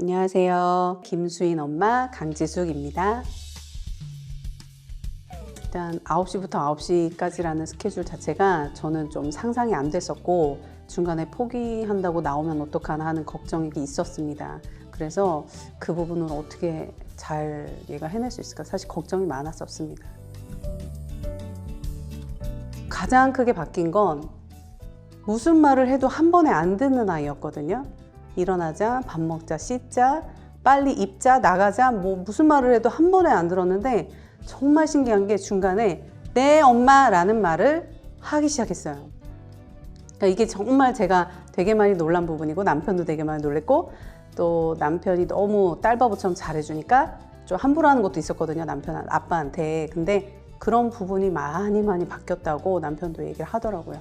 안녕하세요. 김수인 엄마 강지숙입니다. 일단 9시부터 9시까지라는 스케줄 자체가 저는 좀 상상이 안 됐었고 중간에 포기한다고 나오면 어떡하나 하는 걱정이 있었습니다. 그래서 그 부분을 어떻게 잘 얘가 해낼 수 있을까 사실 걱정이 많았었습니다. 가장 크게 바뀐 건 무슨 말을 해도 한 번에 안 듣는 아이였거든요. 일어나자, 밥 먹자, 씻자, 빨리 입자, 나가자, 뭐 무슨 말을 해도 한 번에 안 들었는데 정말 신기한 게 중간에 네 엄마라는 말을 하기 시작했어요. 그러니까 이게 정말 제가 되게 많이 놀란 부분이고 남편도 되게 많이 놀랬고 또 남편이 너무 딸바보처럼 잘해주니까 좀 함부로 하는 것도 있었거든요 남편 아빠한테 근데 그런 부분이 많이 많이 바뀌었다고 남편도 얘기를 하더라고요.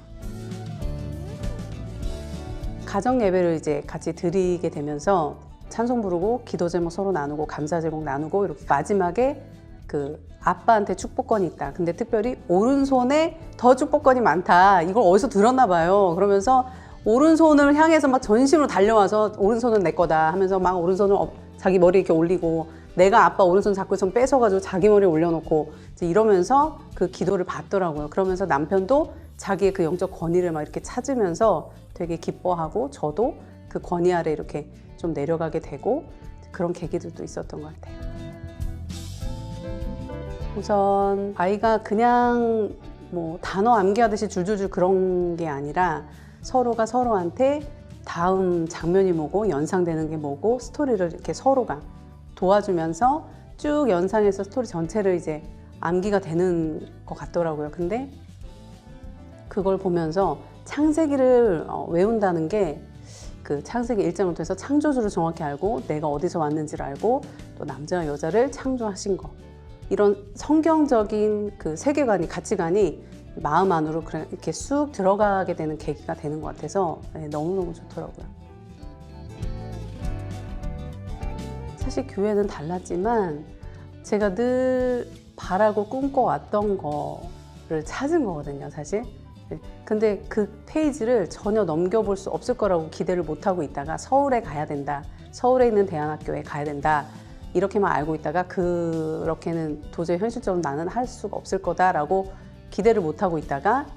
가정 예배를 이제 같이 드리게 되면서 찬송 부르고 기도 제목 서로 나누고 감사 제목 나누고 이렇게 마지막에 그 아빠한테 축복권이 있다. 근데 특별히 오른손에 더 축복권이 많다. 이걸 어디서 들었나 봐요. 그러면서 오른손을 향해서 막 전심으로 달려와서 오른손은 내 거다 하면서 막 오른손을 업- 자기 머리 이렇게 올리고 내가 아빠 오른손 잡고 있으면 뺏어가지고 자기 머리에 올려놓고 이러면서 그 기도를 받더라고요. 그러면서 남편도 자기의 그 영적 권위를 막 이렇게 찾으면서 되게 기뻐하고 저도 그 권위 아래 이렇게 좀 내려가게 되고 그런 계기들도 있었던 것 같아요. 우선 아이가 그냥 뭐 단어 암기하듯이 줄줄줄 그런 게 아니라 서로가 서로한테 다음 장면이 뭐고 연상되는 게 뭐고 스토리를 이렇게 서로가 도와주면서 쭉 연상해서 스토리 전체를 이제 암기가 되는 것 같더라고요. 근데 그걸 보면서 창세기를 어, 외운다는 게 그 창세기 1장부터 해서 창조주를 정확히 알고 내가 어디서 왔는지를 알고 또 남자와 여자를 창조하신 거 이런 성경적인 그 세계관이 가치관이 마음 안으로 이렇게 쑥 들어가게 되는 계기가 되는 것 같아서 네, 너무너무 좋더라고요. 사실 교회는 달랐지만 제가 늘 바라고 꿈꿔왔던 거를 찾은 거거든요, 사실. 네, 근데 그 페이지를 전혀 넘겨볼 수 없을 거라고 기대를 못하고 있다가 서울에 가야 된다. 서울에 있는 대안학교에 가야 된다. 이렇게만 알고 있다가 그렇게는 도저히 현실적으로 나는 할 수가 없을 거다라고 기대를 못하고 있다가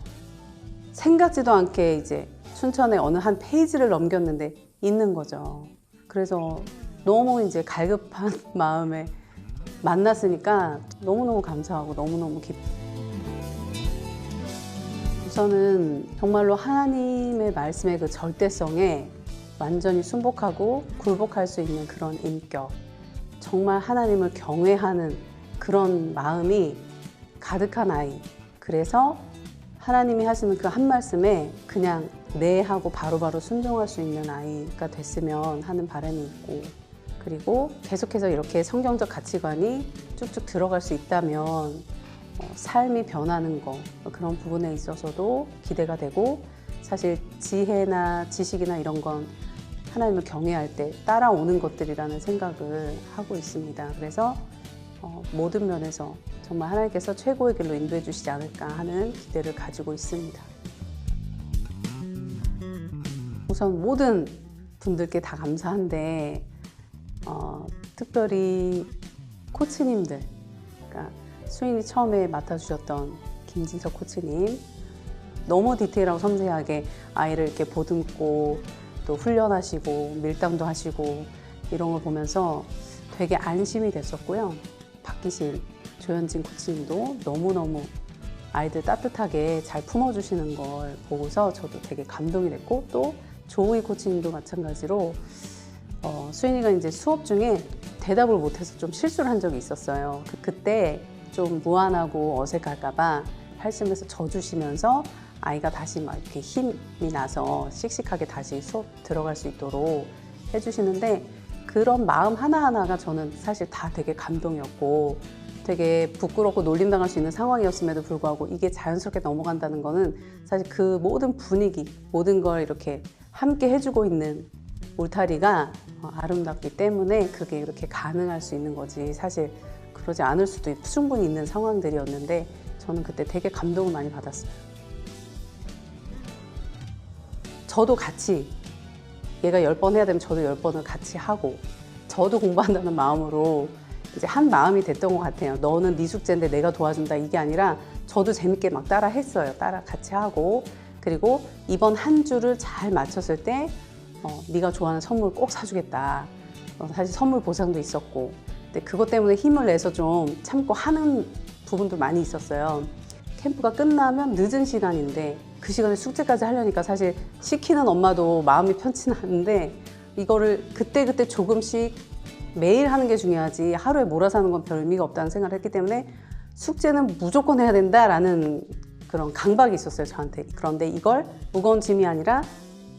생각지도 않게 이제 춘천의 어느 한 페이지를 넘겼는데 있는 거죠. 그래서 너무 이제 갈급한 마음에 만났으니까 너무너무 감사하고 너무너무 기쁘 우선은 정말로 하나님의 말씀의 그 절대성에 완전히 순복하고 굴복할 수 있는 그런 인격. 정말 하나님을 경외하는 그런 마음이 가득한 아이. 그래서 하나님이 하시는 그 한 말씀에 그냥 네 하고 바로바로 순종할 수 있는 아이가 됐으면 하는 바람이 있고 그리고 계속해서 이렇게 성경적 가치관이 쭉쭉 들어갈 수 있다면 어, 삶이 변하는 거 그런 부분에 있어서도 기대가 되고 사실 지혜나 지식이나 이런 건 하나님을 경외할 때 따라오는 것들이라는 생각을 하고 있습니다. 그래서 어, 모든 면에서 정말 하나님께서 최고의 길로 인도해 주시지 않을까 하는 기대를 가지고 있습니다. 우선 모든 분들께 다 감사한데 어, 특별히 코치님들, 그러니까 수인이 처음에 맡아주셨던 김진석 코치님 너무 디테일하고 섬세하게 아이를 이렇게 보듬고 또 훈련하시고 밀당도 하시고 이런 걸 보면서 되게 안심이 됐었고요. 박기실 조현진 코치님도 너무너무 아이들 따뜻하게 잘 품어주시는 걸 보고서 저도 되게 감동이 됐고 또 조우희 코치님도 마찬가지로 어, 수인이가 이제 수업 중에 대답을 못해서 좀 실수를 한 적이 있었어요. 그, 그때 좀 무안하고 어색할까봐 팔심에서 져주시면서 아이가 다시 막 이렇게 힘이 나서 씩씩하게 다시 수업 들어갈 수 있도록 해주시는데 그런 마음 하나하나가 저는 사실 다 되게 감동이었고 되게 부끄럽고 놀림당할 수 있는 상황이었음에도 불구하고 이게 자연스럽게 넘어간다는 거는 사실 그 모든 분위기, 모든 걸 이렇게 함께 해주고 있는 울타리가 어, 아름답기 때문에 그게 이렇게 가능할 수 있는 거지. 사실 그러지 않을 수도 있- 충분히 있는 상황들이었는데 저는 그때 되게 감동을 많이 받았어요. 저도 같이 얘가 열 번 해야 되면 저도 열 번을 같이 하고 저도 공부한다는 마음으로 이제 한 마음이 됐던 것 같아요. 너는 네 숙제인데 내가 도와준다 이게 아니라 저도 재밌게 막 따라 했어요. 따라 같이 하고 그리고 이번 한 주를 잘 마쳤을 때 어, 네가 좋아하는 선물 꼭 사주겠다. 어, 사실 선물 보상도 있었고 근데 그것 때문에 힘을 내서 좀 참고 하는 부분도 많이 있었어요. 캠프가 끝나면 늦은 시간인데 그 시간에 숙제까지 하려니까 사실 시키는 엄마도 마음이 편치는 않은데 이거를 그때그때 조금씩 매일 하는 게 중요하지 하루에 몰아서 하는 건 별 의미가 없다는 생각을 했기 때문에 숙제는 무조건 해야 된다라는 그런 강박이 있었어요 저한테 그런데 이걸 무거운 짐이 아니라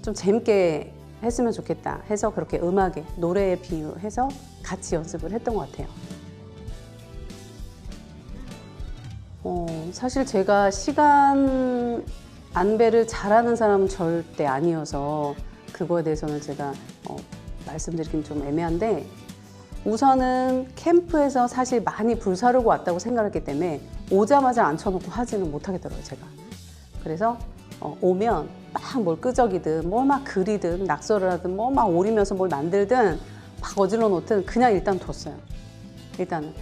좀 재밌게 했으면 좋겠다 해서 그렇게 음악에 노래에 비유해서 같이 연습을 했던 것 같아요. 어, 사실 제가 시간 안배를 잘하는 사람은 절대 아니어서 그거에 대해서는 제가 어, 말씀드리긴 좀 애매한데 우선은 캠프에서 사실 많이 불사르고 왔다고 생각했기 때문에 오자마자 앉혀놓고 하지는 못하겠더라고요 제가. 그래서 어, 오면 막 뭘 끄적이든 뭘 막 그리든 낙서를 하든 뭐막 오리면서 뭘 만들든 막 어질러 놓든 그냥 일단 뒀어요 일단은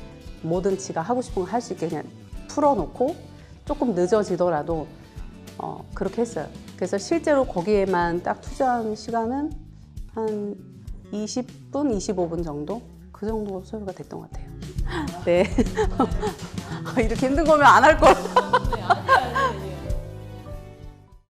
뭐든 지가 하고 싶은 거 할 수 있게 그냥 풀어놓고 조금 늦어지더라도 어, 그렇게 했어요. 그래서 실제로 거기에만 딱 투자한 시간은 한 20분, 25분 정도? 그 정도 소요가 됐던 것 같아요. 네. 아, 이렇게 힘든 거면 안 할 걸.